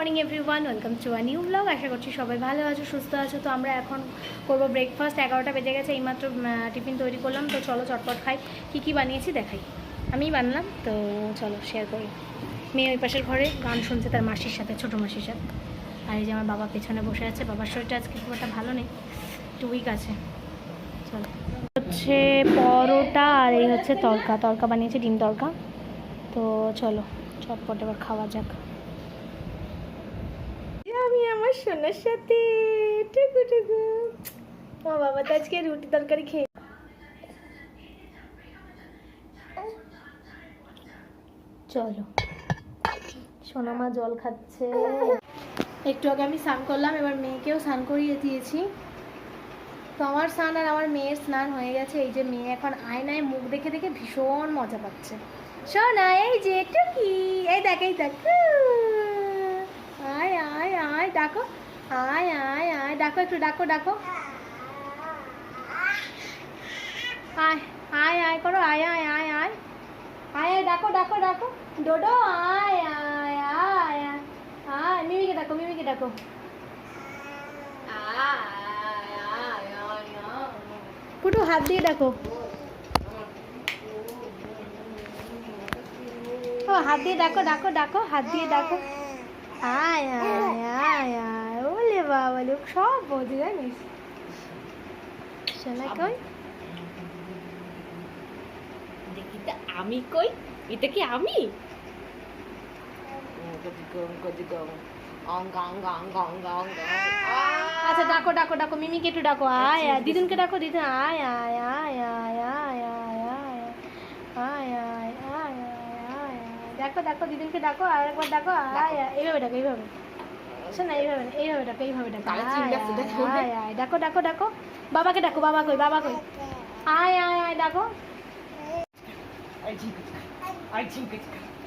Morning everyone welcome to a new blog আশা করছি সবাই ভালো আছো, সুস্থ আছো। তো আমরা এখন করব ব্রেকফাস্ট এগারোটা বেজে গেছে, এইমাত্র টিফিন তৈরি করলাম। তো চলো চটপট খাই। কী কী বানিয়েছি দেখাই। আমি বানালাম, তো চলো শেয়ার করি। মেয়ে ওই পাশের ঘরে গান শুনছে তার মাসির সাথে, ছোটো মাসির সাথে। আর এই যে আমার বাবা পেছনে বসে আছে। বাবার শরীরটা আজকে খুব একটা ভালো নেই। একটু উইক আছে। চলো। হচ্ছে পরোটা আর এই হচ্ছে তরকা। তরকা বানিয়েছে, ডিম তরকা। তো চলো, চটপট এবার খাওয়া যাক। আমার সোনার সাথে। টুকু টুকু। আমার বাবা তো আজকে রুটি তরকারি খেয়ে চলো। সোনা মা জল খাচ্ছে। একটু আগে আমি স্নান করলাম, এবার মেয়েকেও স্নান করিয়ে দিয়েছি। তো আমার স্নান আর আমার মেয়ের স্নান হয়ে গেছে। এই যে মেয়ে এখন আয়নায় মুখ দেখে দেখে ভীষণ মজা পাচ্ছে। সোনা, এই যে কি এই দেখ এই দেখ। আয় আয় ডাকো আয় আয় আয় ডাকো একটু ডাকো ডাকো আয় আয় আয় করো আয় আয় আয় আয় আয় আয় ডাকো ডাকো ডাকো ডোডো আয় আয় আয় আয় মিমিকে ডাকো মিমিকে ডাকো পুটু হাত দিয়ে ডাকো ও হাত দিয়ে ডাকো ডাকো ডাকো হাত দিয়ে ডাকো আয় আয় আয় আয় ওলে বাবা লোক সব বোঝে জানিস শোনা কই দেখি তো আমি কই এটা কি আমি আচ্ছা ডাকো ডাকো ডাকো মিমিকে একটু ডাকো। আয় আয় দিদুনকে ডাকো দিদুন। আয় আয় আয় আয় আয় আয় আয় আয় আয় আয় ডাকো ডাকো দিদুনকে ডাকো আর একবার ডাকো এইভাবে ডাকো এইভাবে শোনা এইভাবে না, এইভাবে ডাকো এইভাবে ডাকো আয়, আয়, ডাকো ডাকো ডাকো বাবাকে ডাকো বাবা কই বাবা কই আয় আয় আয় ডাকো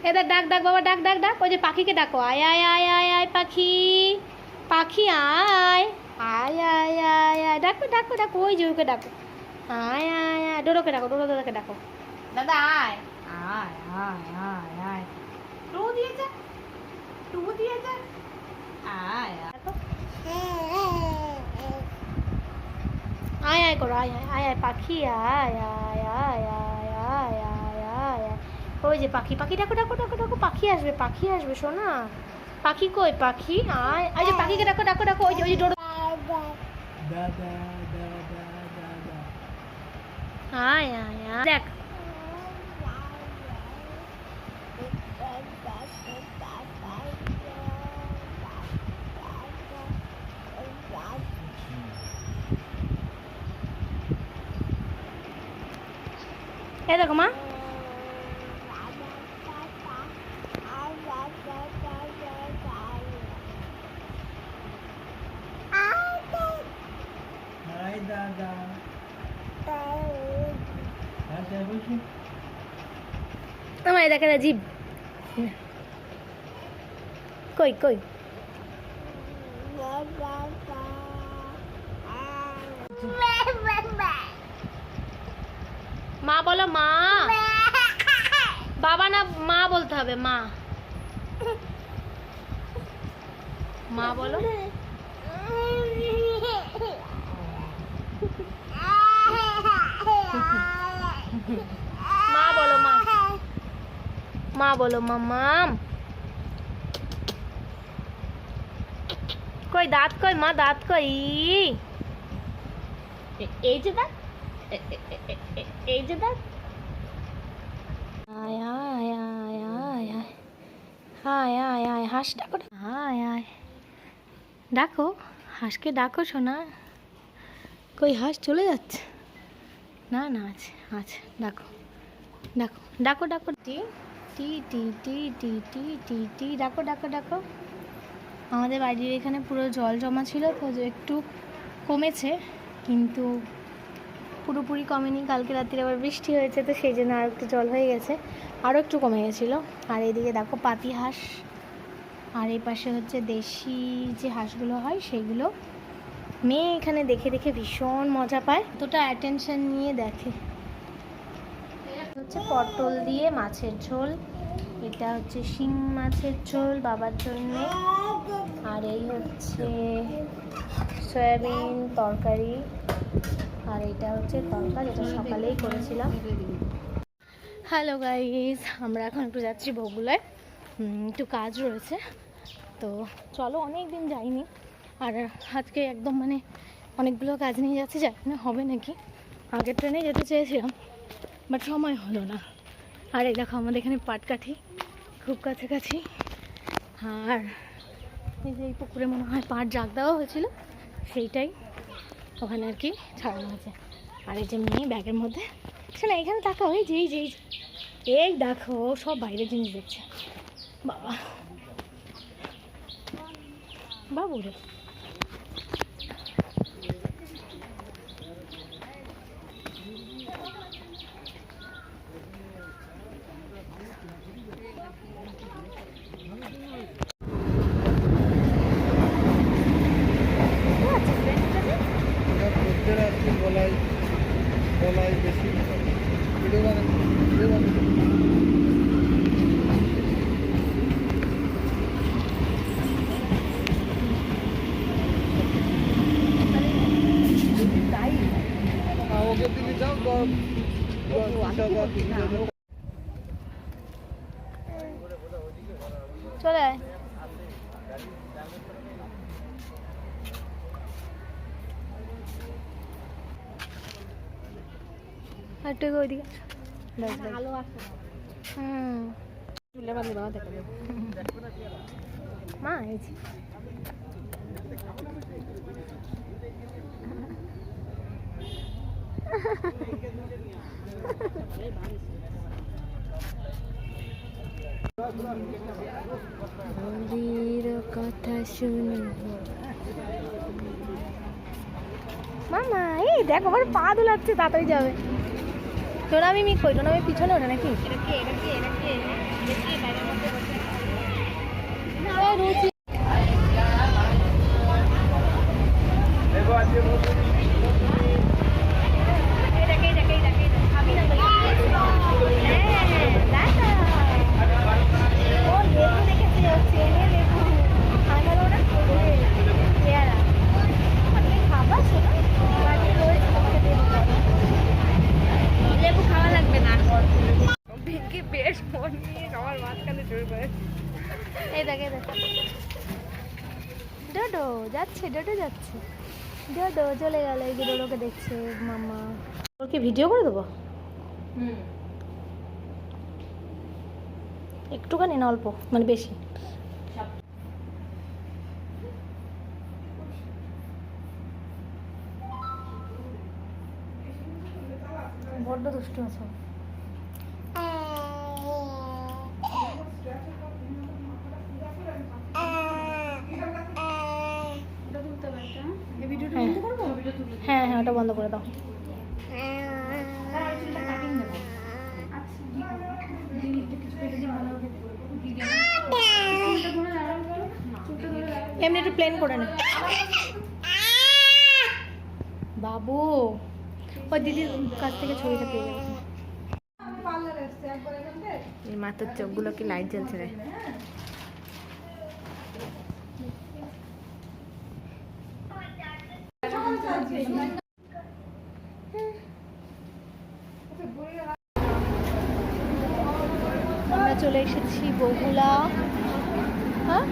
এদের ডাক ডাক বাবা ডাক ডাক ডাক ওই যে পাখিকে ডাকো আয় আয় আয় আয় আয় পাখি পাখি আয় আয় আয় আয় আয় ডাকো ডাকো ডাকো ওই যে ওকে ডাকো আয় আয় আয় ডোডোকে ডাকো ডোডো দাদাকে ডাকো দাদা আয় আয় আয় আয় টু দিয়ে যা আয় আয় আয় করো আয় আয় আয় আয় পাখি আয় আয় আয় আয় আয় আয় আয় আয় ওই যে পাখি পাখি ডাকো ডাকো ডাকো ডাকো পাখি আসবে পাখি আসবে শোনা পাখি কই পাখি আয় ওই যে পাখিকে ডাকো ডাকো ডাকো ওই যে ওই যে আয় আয় আয় দেখ É da goma? Ai, Dada. Até hoje. Não, é daquela de... Coi, coi. Bye, bye, bye. মা বলো মা। বাবা না, মা বলতে হবে, মা। মা বলো। মা বলো, মা। মা বলো মামাম কই দাঁত কই, মা, দাঁত কই? এই যে দাঁত? এই যে দাঁত আয় আয় আয় আয় আয়। আয় আয় আয় হাঁস ডাকো আয় আয়। ডাকো হাঁসকে ডাকো শোনা কই হাঁস চলে যাচ্ছে? না না আছে আছে ডাকো। ডাকো ডাকো ডাকো। টি টি টি টি টি টি টি টি ডাকো ডাকো ডাকো। আমাদের বাড়ির এখানে পুরো জল জমা ছিল তো একটু কমেছে কিন্তু পুরোপুরি কমেনি। কালকে রাত্রিরে আবার বৃষ্টি হয়েছে, তো সেই জন্য আর একটু জল হয়ে গেছে। আরও একটু কমে গেছিল। আর এদিকে দেখো পাতি হাঁস। আর এই পাশে হচ্ছে দেশি যে হাঁসগুলো হয়, সেগুলো মেয়ে এখানে দেখে দেখে ভীষণ মজা পায়। দুটো অ্যাটেনশন নিয়ে দেখে। হচ্ছে পটল দিয়ে মাছের ঝোল। এটা হচ্ছে শিং মাছের ঝোল বাবার জন্যে। এই হচ্ছে সয়াবিন তরকারি। আর এটা হচ্ছে তরকা যেটা সকালেই করেছিলাম। হ্যালো গাইস আমরা এখন একটু যাচ্ছি বগুলায়। একটু কাজ রয়েছে, তো চলো অনেক দিন যাইনি। আর আজকে একদম মানে অনেকগুলো কাজ নিয়ে যাচ্ছি জানি না হবে নাকি? আগের ট্রেনে যেতে চেয়েছিলাম, বাট সময় হলো না। আর এই দেখো, আমাদের এখানে পাটকাঠি, খুব কাছাকাছি। আর এই যে এই পুকুরে মনে হয় পাট জাগ দেওয়া হয়েছিল, সেইটাই। ওখানে আর কি ছাড়ানো আছে। আর এই যে মেয়ে ব্যাগের মধ্যে। শোনা, এখানে তাকাও ওই যে, এই যে। এই দেখো সব বাইরের জিনিস দেখছে। বাবা। বাবু রে এটা খদ্দের আর কি গলায় গলায় বেশি ভিডিও বানান ভিডিও বানান হ্যাঁ, ওকে চলে। আয় আর একটু এগো ওইদিকে ব্যাস, ব্যাস। মা এই যে। হরির কথা শুনে মামা এই দেখ আমার পা দুলাচ্ছে তাড়াতাড়ি যাবে। টোনামি মি কই? টোনামি পিছনে ওঠে নাকি? ও, রুচি ও লেবু দেখেছে হচ্ছে এনে লেবু আমার ওটা করে পেয়ারা তুমি খাবা শোনো বাড়ি রয়েছে তোমাকে দেবো লেবু খাওয়া লাগবে না পিঙ্কি বেশ নিয়ে সবার মাঝখানে জড়ে পড়েছে এই দেখ এই দেখ। ডোডো যাচ্ছে ডোডো যাচ্ছে। ডোডো চলে গেল এই ডোডোকে দেখছে মামা। ওর কি ভিডিও করে দেবো? একটুখানি না অল্প মানে বেশি। বড্ড দুষ্ট আছে হ্যাঁ হ্যাঁ হ্যাঁ ওটা বন্ধ করে দাও। এমনি একটু প্লেন করে নে। বাবু, ওই দিদির কাছ থেকে ছবিটা পেয়ে যাবে এই মাথার চোখগুলো কি লাইট জ্বলছে রে। এসেছি বগুলা হ্যাঁ?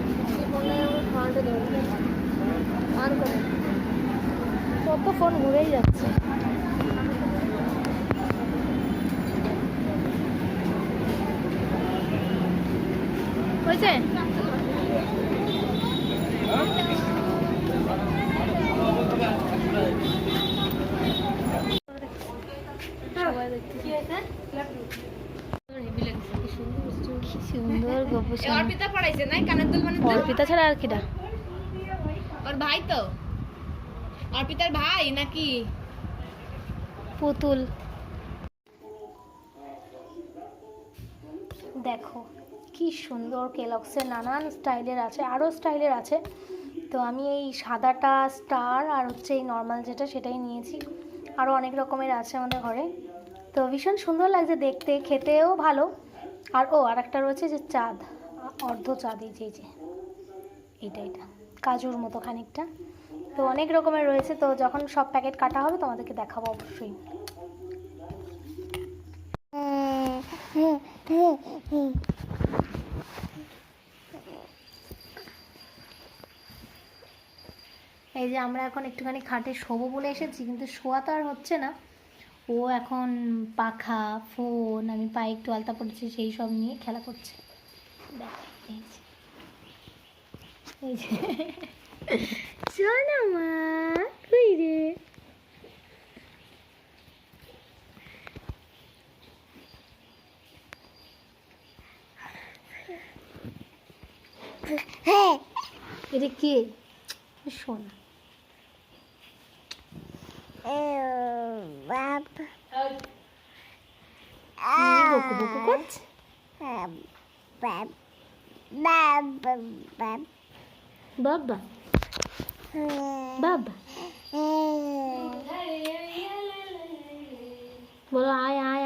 কত ফোন ঘুরেই যাচ্ছে। হয়েছে সবাই দেখতে কি সুন্দর অর্পিতা পড়াইছে নাই? কানের দুল মানে অর্পিতা ছাড়া আর কিটা ওর ভাই তো? অর্পিতার ভাই নাকি? পুতুল। দেখো কি সুন্দর কেলক্সের নানান স্টাইলের আছে আরও স্টাইলের আছে। তো আমি এই সাদাটা স্টার আর হচ্ছে এই নর্মাল যেটা সেটাই নিয়েছি। আরও অনেক রকমের আছে আমাদের ঘরে। তো ভীষণ সুন্দর লাগছে দেখতে খেতেও ভালো। আর ও আর একটা রয়েছে যে চাঁদ, অর্ধ চাঁদ, এই যে যে, এইটা এটা কাজুর মতো খানিকটা। তো অনেক রকমের রয়েছে, তো যখন সব প্যাকেট কাটা হবে, তোমাদেরকে দেখাবো অবশ্যই। এই যে আমরা এখন একটুখানি খাটে শোবো বলে এসেছি, কিন্তু শোয়া তো আর হচ্ছে না। ও এখন পাখা ফোন আমি পায়ে একটু আলতা পড়েছি সেই সব নিয়ে খেলা করছে। দেখ, এই যে। এই মা কই রে? এটা কে? শোনা। বকু বকু করছে বাবা বাবা বলো আয়